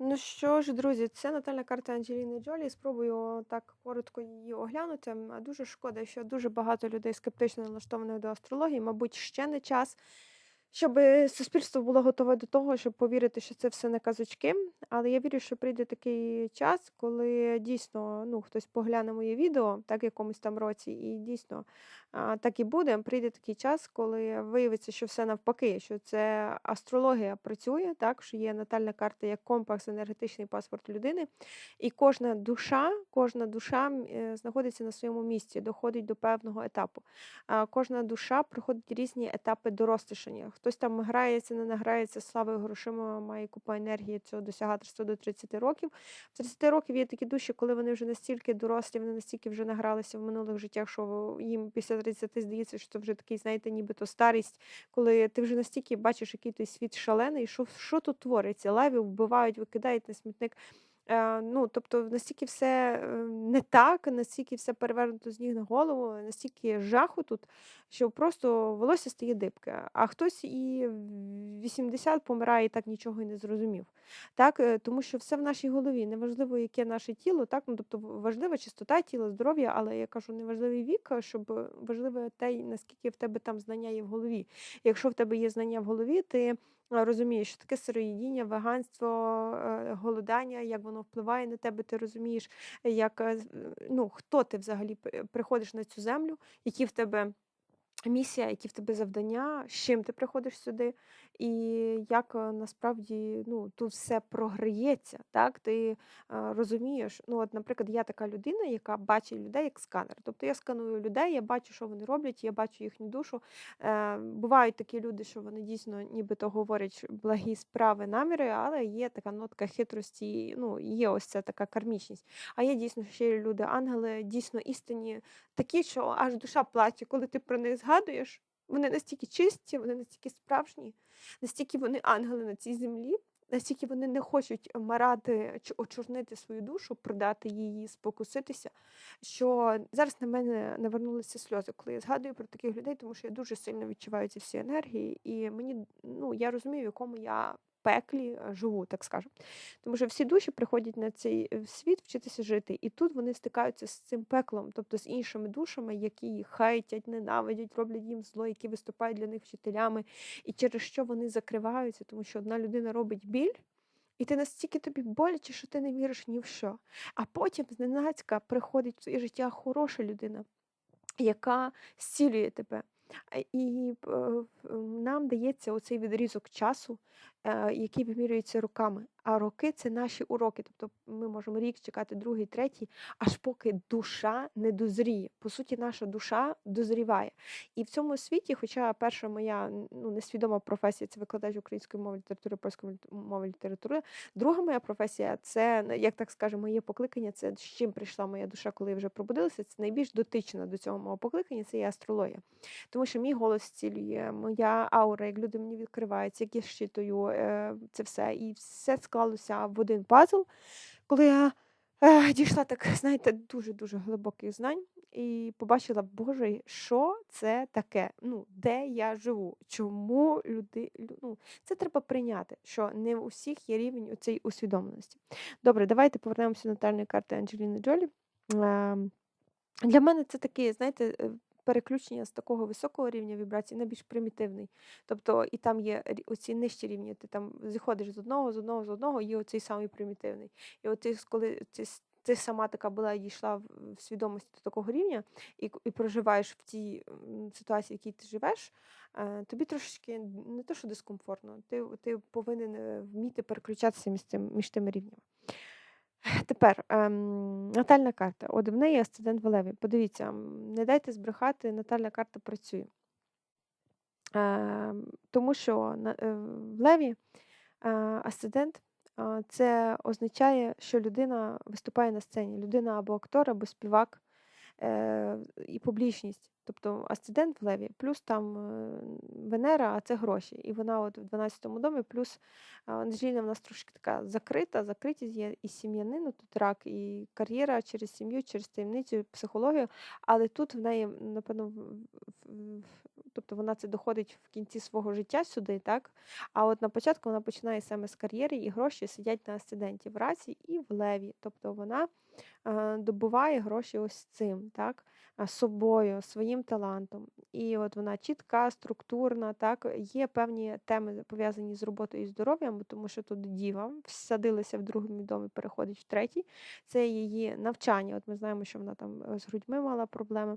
Ну що ж, друзі, це натальна карта Анджеліни Джолі. Спробую так коротко її оглянути. Дуже шкода, що дуже багато людей скептично налаштованих до астрології. Мабуть, ще не час. Щоб суспільство було готове до того, щоб повірити, що це все не казочки. Але я вірю, що прийде такий час, коли дійсно ну, хтось погляне моє відео, так в якомусь там році, і дійсно так і буде. Прийде такий час, коли виявиться, що все навпаки, що це астрологія працює, так що є натальна карта як компас, енергетичний паспорт людини, і кожна душа, кожна душа е, знаходиться на своєму місці, доходить до певного етапу. Кожна душа проходить різні етапи дорослішання. Хтось там грається, не награється славою грошима, має купу енергії цього досягаторства до 30 років. В 30 років є такі душі, коли вони вже настільки дорослі, вони настільки вже награлися в минулих життях, що їм після 30 здається, що це вже такий, знаєте, нібито старість, коли ти вже настільки бачиш, який той світ шалений, що, що тут твориться? Левів вбивають, викидають на смітник. Е, ну, тобто настільки все е, не так, настільки все перевернуто з ніг на голову, настільки жаху тут, що просто волосся стає дибке. А хтось і в 80 помирає і так нічого і не зрозумів. Так, е, тому що все в нашій голові. Неважливо, яке наше тіло, так, ну, тобто важлива чистота тіла, здоров'я, але я кажу, неважливий вік, щоб важливе те, наскільки в тебе там знання є в голові. Якщо в тебе є знання в голові, ти розумієш, що таке сироїдіння, веганство, е, голодання, як воно впливає на тебе, ти розумієш, як, е, е, ну, хто ти взагалі при- приходиш на цю землю, які в тебе місія, які в тебе завдання, з чим ти приходиш сюди, і як е, насправді ну, тут все програється. Так? Ти е, розумієш, ну, от, наприклад, я така людина, яка бачить людей як сканер. Тобто я сканую людей, я бачу, що вони роблять, я бачу їхню душу. Е, бувають такі люди, що вони дійсно нібито говорять благі справи, наміри, але є така нотка хитрості, ну, є ось ця така кармічність. А є дійсно щирі люди, ангели, дійсно істинні, такі, що аж душа плаче, коли ти про них. Вони настільки чисті, вони настільки справжні, настільки вони ангели на цій землі, настільки вони не хочуть марати чи очорнити свою душу, продати її, спокуситися. Що зараз на мене навернулися сльози, коли я згадую про таких людей, тому що я дуже сильно відчуваю ці всі енергії, і мені ну я розумію, в якому я пеклі е, живу, так скажемо. Тому що всі душі приходять на цей е, світ вчитися жити, і тут вони стикаються з цим пеклом, тобто з іншими душами, які їх хейтять, ненавидять, роблять їм зло, які виступають для них вчителями, і через що вони закриваються, тому що одна людина робить біль. І ти настільки тобі боляче, що ти не віриш ні в що. А потім зненацька приходить в твоє життя хороша людина, яка зцілює тебе. А, І е, нам дається оцей відрізок часу, е, який вимірюється роками. А роки це наші уроки. Тобто ми можемо рік чекати, другий, третій, аж поки душа не дозріє. По суті, наша душа дозріває. І в цьому світі, хоча перша моя ну, несвідома професія це викладач української мови, літератури, польської мови літератури. Друга моя професія це, як так скажемо, моє покликання, це з чим прийшла моя душа, коли я вже пробудилася. Це найбільш дотична до цього мого покликання, це є астрологія. Тому що мій голос зцілює, моя аура, як люди мені відкриваються, як я щитую е, це все. І все склалося в один пазл, коли я е, дійшла так, знаєте, дуже-дуже глибоких знань і побачила, Боже, що це таке? Ну, де я живу? Чому люди. Ну, це треба прийняти, що не у всіх є рівень у усвідомленості. Добре, давайте повернемося до натальної карти Анджеліни Джолі. Ем, для мене це таке, знаєте, е, переключення з такого високого рівня вібрацій на більш примітивний. Тобто, і там є оці нижчі рівні. Ти там зіходиш з одного, з одного, з одного, є оцей самий примітивний. І ти, коли ти, ти сама така була і дійшла в свідомості до такого рівня, і, і проживаєш в тій ситуації, в якій ти живеш, е, тобі трошечки не то, що дискомфортно, ти, ти повинен е, вміти переключатися між, цим, між тими рівнями. Тепер ем, натальна карта. От в неї асцендент в Леві. Подивіться, не дайте збрехати, натальна карта працює. Ем, тому що на, е, в Леві е, асцендент е, це означає, що людина виступає на сцені. Людина або актор, або співак е, і публічність. Тобто асцендент в Леві, плюс там е, Венера, а це гроші. І вона от в 12-му домі, плюс а, Анжеліна в нас трошки така закрита, закритість є і сім'янину, тут рак, і кар'єра через сім'ю, через таємницю, психологію. Але тут в неї, напевно, тобто вона це доходить в кінці свого життя сюди, так? А от на початку вона починає саме з кар'єри, і гроші сидять на асценденті в раці і в леві. Тобто вона е, добуває гроші ось цим, так? Собою, своїм талантом. І от вона чітка, структурна, так? Є певні теми пов'язані з роботою і здоров'ям, тому що тут діва всадилася в другому домі, переходить в третій. Це її навчання. От ми знаємо, що вона там е, з грудьми мала проблеми.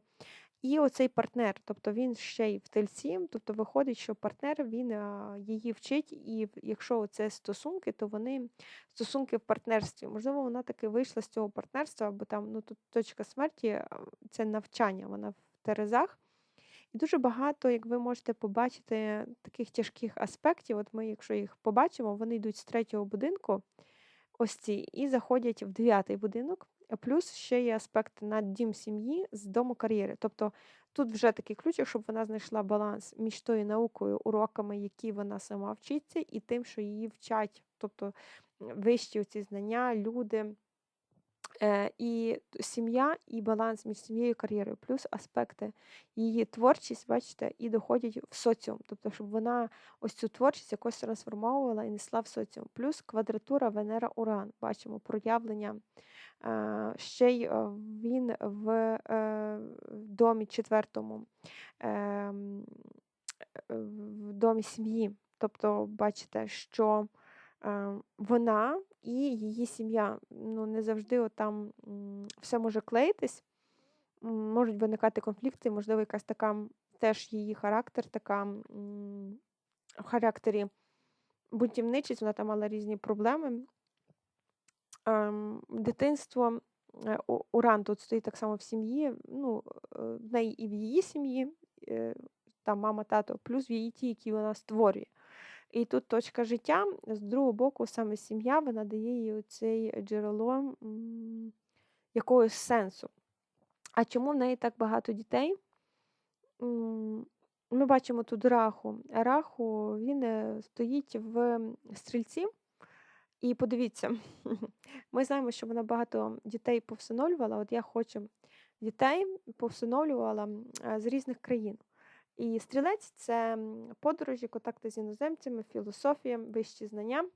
І оцей партнер, тобто він ще й в тельці, тобто виходить, що партнер він її вчить, і якщо це стосунки, то вони стосунки в партнерстві. Можливо, вона таки вийшла з цього партнерства, бо там ну тут точка смерті це навчання, вона в Терезах. І дуже багато, як ви можете побачити, таких тяжких аспектів. От ми, якщо їх побачимо, вони йдуть з третього будинку, ось ці, і заходять в дев'ятий будинок. Плюс ще є аспект на дім сім'ї з дому кар'єри. Тобто тут вже такий ключик, щоб вона знайшла баланс між тою наукою, уроками, які вона сама вчиться, і тим, що її вчать, тобто вищі ці знання, люди. Е, і сім'я, і баланс між сім'єю і кар'єрою, плюс аспекти її творчість, бачите, і доходять в соціум. Тобто, щоб вона ось цю творчість якось трансформовувала і несла в соціум. Плюс квадратура Венера-Уран. Бачимо проявлення. Ще й він в е, домі четвертому, ем, е, в домі сім'ї. Тобто, бачите, що е, вона і її сім'я ну, не завжди отам м, все може клеїтись, можуть виникати конфлікти, можливо, якась така теж її характер, така в характері бунтівничість, вона там мала різні проблеми. Дитинство, е, Уран тут стоїть так само в сім'ї, ну, е, в неї і в її сім'ї, е, там мама, тато, плюс в її ті, які вона створює. І тут точка життя, з другого боку, саме сім'я, вона дає їй оцей джерело якогось сенсу. А чому в неї так багато дітей? Ми бачимо тут раху. Раху він стоїть в стрільці. І подивіться, ми знаємо, що вона багато дітей повсиновлювала. От я хочу дітей повсиновлювала е, з різних країн. І стрілець це подорожі, контакти з іноземцями, філософія, вищі знання.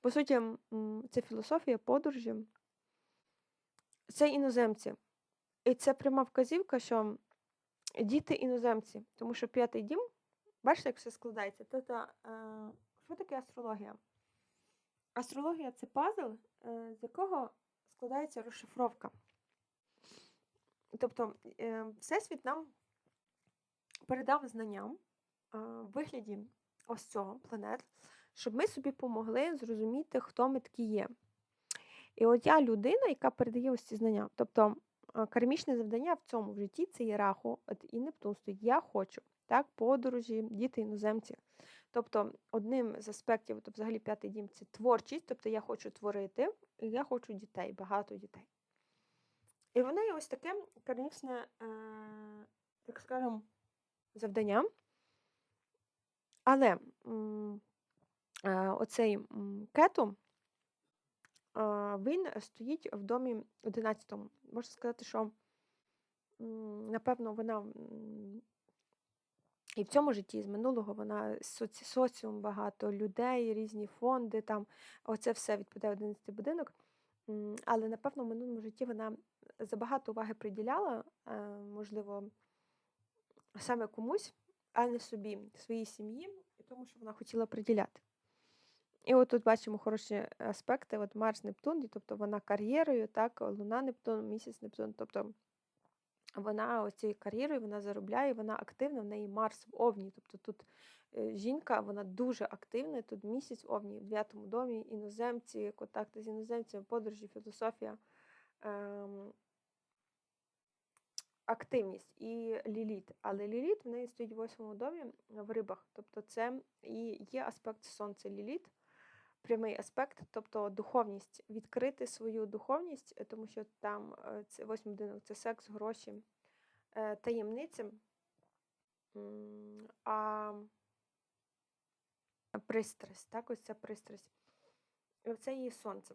По суті, це філософія, подорожі, це іноземці. І це пряма вказівка, що діти іноземці, тому що п'ятий дім, бачите, як все складається. Тобто, що таке астрологія? Астрологія це пазл, е, з якого складається розшифровка. Тобто, е, Всесвіт нам передав знання е, в вигляді ось цього планет, щоб ми собі помогли зрозуміти, хто ми такі є. І от я людина, яка передає ось ці знання. Тобто кармічне завдання в цьому в житті це є раху, і Нептун стоїть. Я хочу, так, подорожі, діти іноземці. Тобто, одним з аспектів, тобто, взагалі п'ятий дім це творчість, тобто я хочу творити, і я хочу дітей, багато дітей. І в неї ось таке кармічне, е, так скажемо, завдання. Але е, оцей кету, е, він стоїть в домі 11. Можна сказати, що напевно вона і в цьому житті з минулого вона соці, соціум багато людей, різні фонди. Там оце все відповідає 11 будинок. Але напевно в минулому житті вона забагато уваги приділяла, е, можливо, саме комусь, а не собі, своїй сім'ї, і тому, що вона хотіла приділяти. І от тут бачимо хороші аспекти: от Марс Нептун, тобто вона кар'єрою, так, Луна Нептун, місяць Нептун. Тобто вона ось цією кар'єрою вона заробляє, вона активна, в неї Марс в Овні. Тобто тут е, жінка, вона дуже активна, тут місяць Овні, в дев'ятому домі, іноземці, контакти з іноземцями, подорожі, філософія. Ем, активність і ліліт. Але ліліт в неї стоїть в восьмому домі в рибах. Тобто це і є аспект сонця ліліт, прямий аспект, тобто духовність, відкрити свою духовність, е, тому що там е, восьмий будинок це секс, гроші, е, таємниці. А пристрасть, так, ось ця пристрасть. Це її сонце.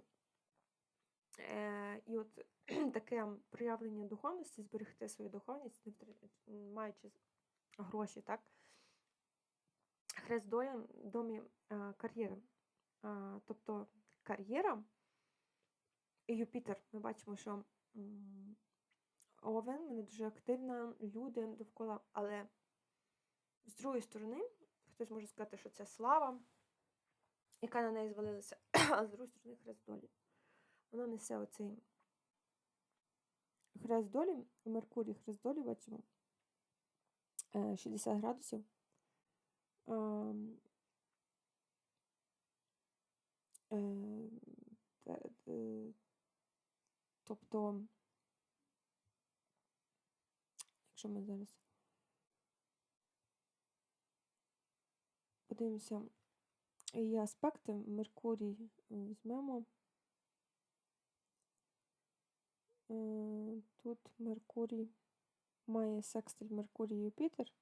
І от таке проявлення духовності, зберегти свою духовність, маючи гроші, так? Хрест долі в домі кар'єри. Тобто кар'єра і Юпітер. Ми бачимо, що Овен, вона дуже активна, люди довкола, але з другої сторони, хтось може сказати, що це слава, яка на неї звалилася, а з другої сторони хрест долі. Вона несе оцей хрест долі, Меркурій хрест долі, бачимо, е, 60 градусів. Ем, е, те- е, Тобто, якщо ми зараз подивимося, є аспекти, Меркурій е, візьмемо. Е, Тут Меркурій має секстиль Меркурій Юпітер.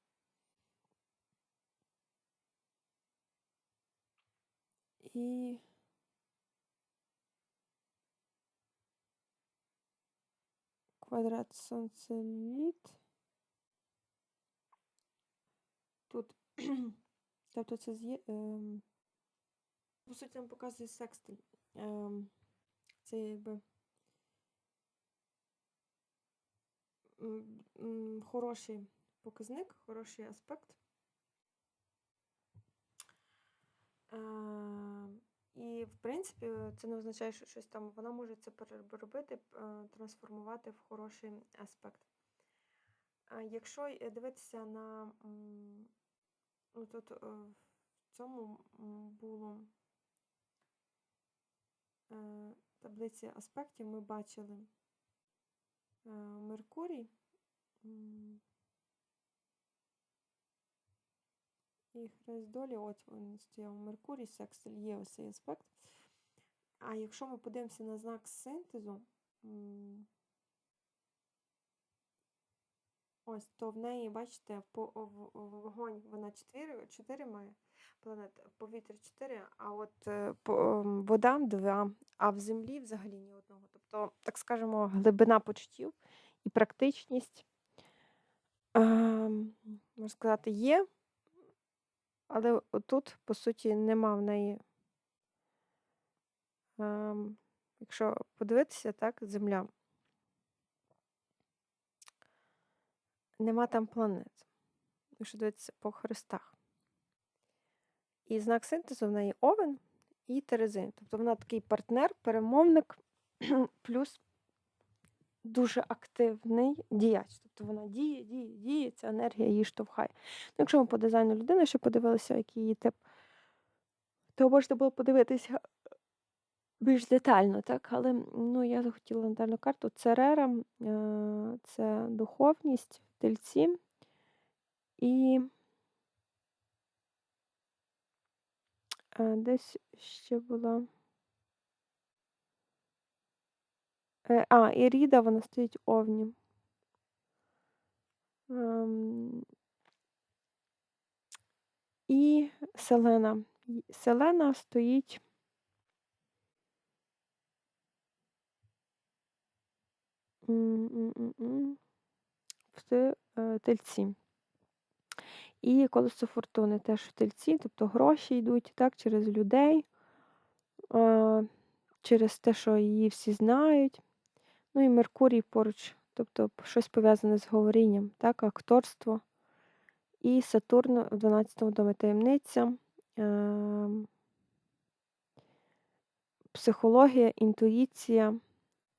І квадрат сонцеліт. Тут, тобто це з'є. ем, По суті, нам показує секстиль. Ем, Це якби хороший показник, хороший аспект. Е, І, в принципі, це не означає, що щось там вона може це переробити, е, трансформувати в хороший аспект. Якщо дивитися на ну, тут е, в цьому було е, таблиці аспектів, ми бачили е, Меркурій. І долі, от він стояв Меркурій, секстиль, є ось цей аспект. А якщо ми подивимося на знак синтезу, ось, то в неї, бачите, по, вогонь вона 4, 4 має планет, повітря 4, а от е, по, ем, вода 2, а в землі взагалі ні одного. Тобто, так скажемо, глибина почуттів і практичність, ем, можна сказати, є. Але тут, по суті, нема в неї. Ем, якщо подивитися, так, Земля. Нема там планет. Якщо дивитися по хрестах. І знак синтезу в неї овен і Терези. Тобто вона такий партнер, перемовник, плюс дуже активний діяч. Тобто вона діє, діє, діє, ця енергія її штовхає. Ну, якщо ми по дизайну людини ще подивилися, який її тип, то можна було подивитися більш детально, так? Але ну, я захотіла натальну карту. Церера е, це духовність, тельці і е, десь ще була. А, і Ріда, вона стоїть овні. І Селена. Селена стоїть. В е, тельці. І колесо фортуни теж в тельці, тобто гроші йдуть так, через людей, через те, що її всі знають. Ну і Меркурій поруч, тобто щось пов'язане з говорінням, так, акторство. І Сатурн в 12-му домі таємниця, е, психологія, інтуїція,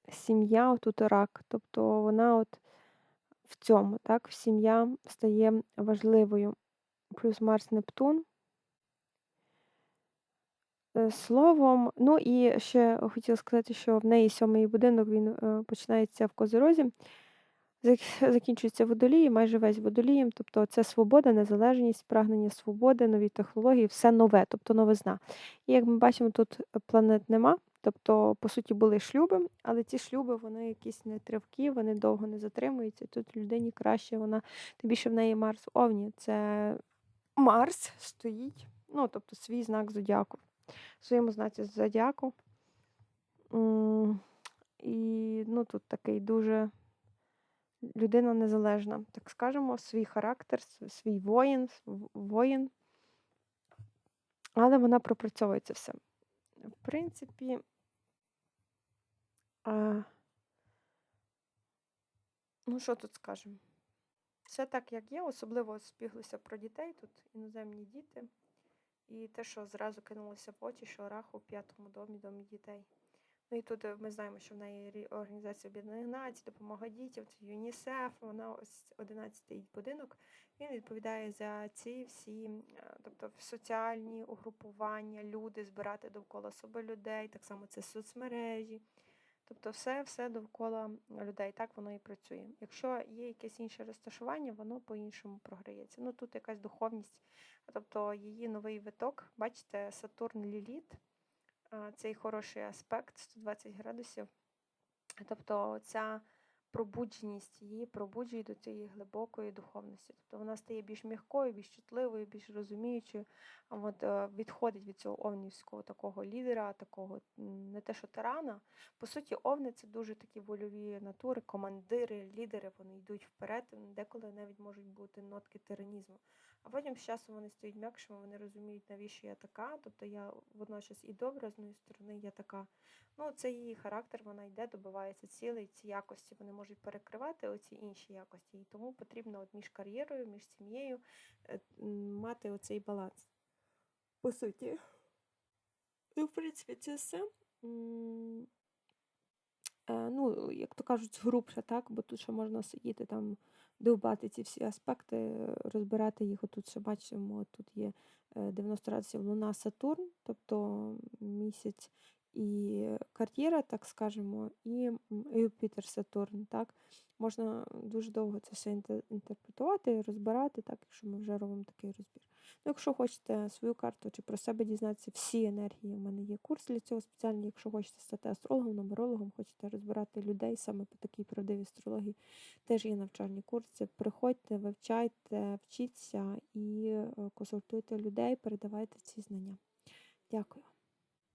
сім'я, отут рак. Тобто вона от в цьому, так, сім'я стає важливою. Плюс Марс Нептун. Е, Словом, ну і ще хотіла сказати, що в неї сьомий будинок він е, починається в Козирозі, зак- закінчується водолієм, майже весь водолієм. Тобто це свобода, незалежність, прагнення свободи, нові технології, все нове, тобто новизна. І як ми бачимо, тут планет нема. Тобто, по суті, були шлюби, але ці шлюби вони якісь не тривкі, вони довго не затримуються. Тут людині краще, вона тим більше в неї Марс Овні. Це Марс стоїть, ну тобто свій знак зодіаку. В своєму знаці зодіаку. І ну, тут такий дуже людина незалежна, так скажемо, свій характер, свій воїн, воїн. Але вона пропрацьовує це все. В принципі, а, ну що тут скажемо? Все так, як є, особливо спіглося про дітей, тут іноземні діти. І те, що зразу кинулося в очі, що рах у п'ятому домі, домі дітей. Ну і тут е, ми знаємо, що в неї Організація Об'єднаних Націй, допомога дітям, ЮНІСЕФ, вона ось 11-й будинок. Він відповідає за ці всі, е, тобто соціальні угрупування, люди, збирати довкола себе людей, так само це соцмережі. Тобто все, все довкола людей, так воно і працює. Якщо є якесь інше розташування, воно по-іншому програється. Ну тут якась духовність, тобто її новий виток, бачите, Сатурн Ліліт, цей хороший аспект 120 градусів. Тобто ця пробудженість її пробуджує до цієї глибокої духовності. Тобто вона стає більш м'якою, більш чутливою, більш розуміючою, от, е, відходить від цього овнівського такого лідера, такого не те, що тирана. По суті, овни це дуже такі вольові натури, командири, лідери, вони йдуть вперед, деколи навіть можуть бути нотки тиранізму. А потім з часом вони стають м'якшими, вони розуміють, навіщо я така. Тобто я водночас і добра, з одної сторони, я така. Ну, це її характер, вона йде, добивається цілей, ці якості вони можуть перекривати оці інші якості. І тому потрібно от між кар'єрою, між сім'єю е, мати оцей баланс. По суті. І, в принципі, це все. Е, ну, як то кажуть, грубше, так, бо тут ще можна сидіти там, довбати ці всі аспекти, е, розбирати їх. Отут ще бачимо, тут є е, 90 градусів Луна, Сатурн, тобто місяць і кар'єра, так скажемо, і Юпітер, Сатурн. Так? Можна дуже довго це все інте- інтерпретувати, розбирати, так, якщо ми вже робимо такий розбір. Ну, якщо хочете свою карту чи про себе дізнатися, всі енергії, у мене є курс для цього спеціальний. Якщо хочете стати астрологом, нумерологом, хочете розбирати людей саме по такій правдивій астрології, теж є навчальні курси. Приходьте, вивчайте, вчіться і е, консультуйте людей, передавайте ці знання. Дякую.